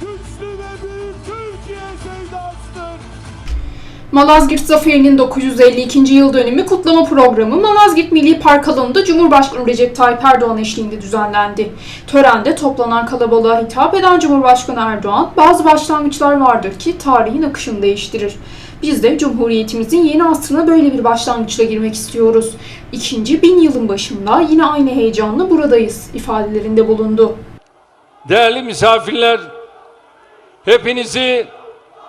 güçlü ve büyük Türkiye sevdasıdır. Malazgirt Zaferi'nin 952. yıl dönümü kutlama programı Malazgirt Milli Park alanında Cumhurbaşkanı Recep Tayyip Erdoğan eşliğinde düzenlendi. Törende toplanan kalabalığa hitap eden Cumhurbaşkanı Erdoğan, bazı başlangıçlar vardır ki tarihin akışını değiştirir. Biz de Cumhuriyetimizin yeni asrına böyle bir başlangıçla girmek istiyoruz. İkinci bin yılın başında yine aynı heyecanla buradayız ifadelerinde bulundu. Değerli misafirler, hepinizi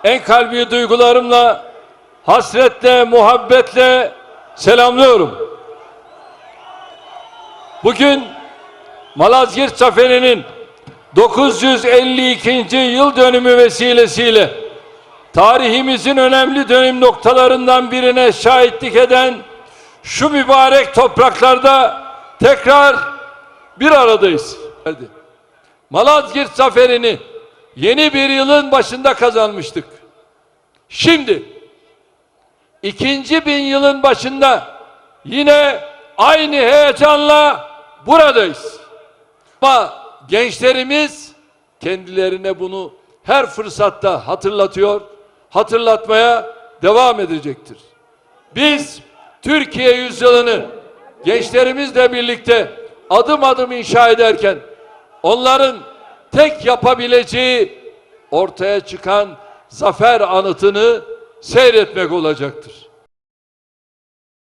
en kalbi duygularımla, hasretle, muhabbetle selamlıyorum. Bugün Malazgirt Zaferi'nin 952. yıl dönümü vesilesiyle tarihimizin önemli dönüm noktalarından birine şahitlik eden şu mübarek topraklarda tekrar bir aradayız. Hadi. Malazgirt zaferini yeni bir yılın başında kazanmıştık. Şimdi ikinci bin yılın başında yine aynı heyecanla buradayız. Ama gençlerimiz kendilerine bunu her fırsatta hatırlatıyor, hatırlatmaya devam edecektir. Biz Türkiye yüzyılını gençlerimizle birlikte adım adım inşa ederken onların tek yapabileceği ortaya çıkan zafer anıtını seyretmek olacaktır.